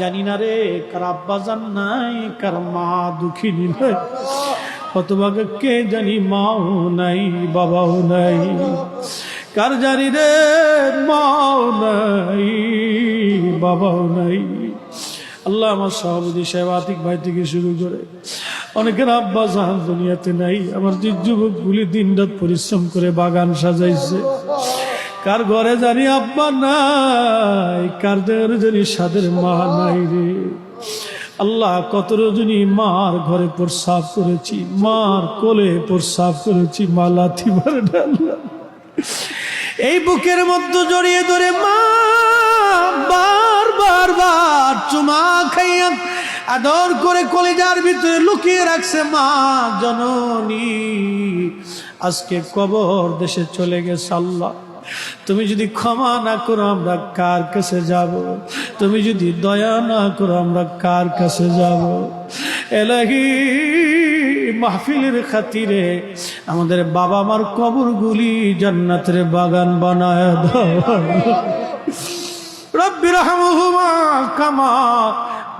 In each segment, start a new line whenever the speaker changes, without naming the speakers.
জানি না রে, কার জান নাই, কার মা দুঃখিনী নাই অথবা কে জানি মাও নাই, বাবাও নাই। কার জানি রে, মাও নাই, বাবাও নাই। আল্লাহ আমার সভাপতি সাহেব, আতিক ভাই থেকে শুরু করে অনেকের আব্বা জাহান দুনিয়াতে নাই। আমার যে যুবকগুলি দিন রাত পরিশ্রম করে বাগান সাজাইছে। কার ঘরে জানি আব্বা নাই কার জানি সাদের মা নাই রে। আল্লাহ কত রজনী মার ঘরে প্রসাব করেছি, মার কোলে প্রসাব করেছি মা লাথি ডাল্লা এই বুকের মধ্যে জড়িয়ে ধরে মা বার বার বার চুমা খাইয়া আদর করে কলেজার ভিতরে লুকিয়ে রাখছে মা জননী। আজকে কবর দেশে চলে গেছে আল্লাহ। তুমি যদি ক্ষমা না করো, আমরা কার কাছে যাব? তুমি যদি দয়া না করো, আমরা কার কাছে যাব? এলাহি মাহফিলের খাতিরে আমাদের বাবা মার কবরগুলি জান্নাতের বাগান বানায় দাও। রব্বি রহমহুমা কামা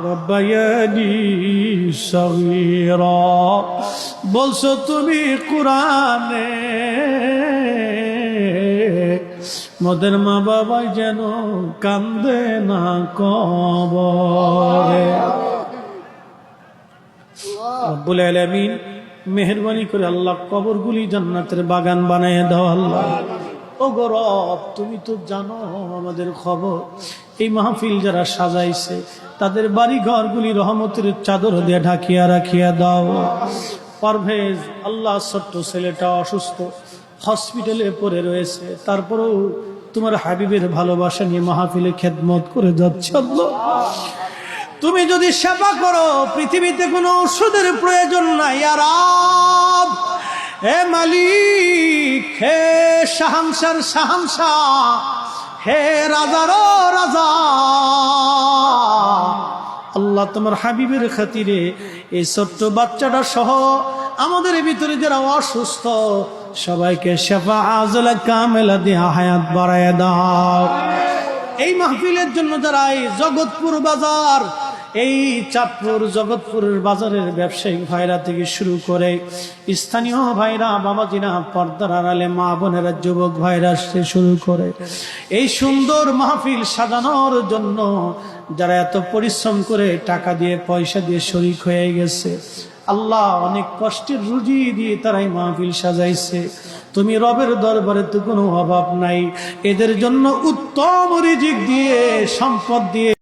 রব্বায়ানি সগীরা। বলছো তুমি কোরআনে মোদের মা বাবা যেন কান্দে না কবরে। রব্বুল আলামিন মেহরবানি করে আল্লাহ কবরগুলি জান্নাতের বাগান বানায় দাও আল্লাহ। ও গরব তুমি তো জানো আমাদের খবর। এই মাহফিল যারা সাজাইছে, তাদের বাড়ি ঘরগুলি রহমতের চাদর দিয়ে ঢাকিয়া রাখিয়া দাও। পারভেজ, আল্লাহ ছোট্ট ছেলেটা অসুস্থ, হসপিটালে পড়ে রয়েছে। তারপরেও তোমার হাবিবের ভালোবাসা নিয়ে মাহফিলে খেদমত করে যাচ্ছে তুমি যদি সেবা করো, পৃথিবীতে কোনো ওষুধের প্রয়োজন নাই। আর হে মালিক, হে শাহানসার শাহানশা, হে রাজারও রাজা। আল্লাহ তোমার হাবিবের খাতিরে এই ছোট্ট বাচ্চাটা সহ আমাদের ভিতরে যারা অসুস্থ, সবাইকে শেফা আজলা কামেলা দিয়ে হায়াত বাড়ায় দাও। এই মাহফিলের জন্য যারা এই জগৎপুর বাজার, এই চাঁদপুর জগৎপুরের বাজারের ব্যবসায়িক ভাইরা থেকে শুরু করে স্থানীয় ভাইরা, বাবাজিরা, পর্দার আড়ালে মা বোনেরা, যুবক ভাইরা সে শুরু করে। এই সুন্দর মাহফিল সাজানোর জন্য যারা এত পরিশ্রম করে টাকা দিয়ে, পয়সা দিয়ে শরিক হয়ে গেছে আল্লাহ অনেক কষ্টের রুজি দিয়ে তারাই মাহফিল সাজাইছে। তুমি রবের দরবারে তো কোনো অভাব নাই। এদের জন্য উত্তম রিজিক দিয়ে, সম্পদ দিয়ে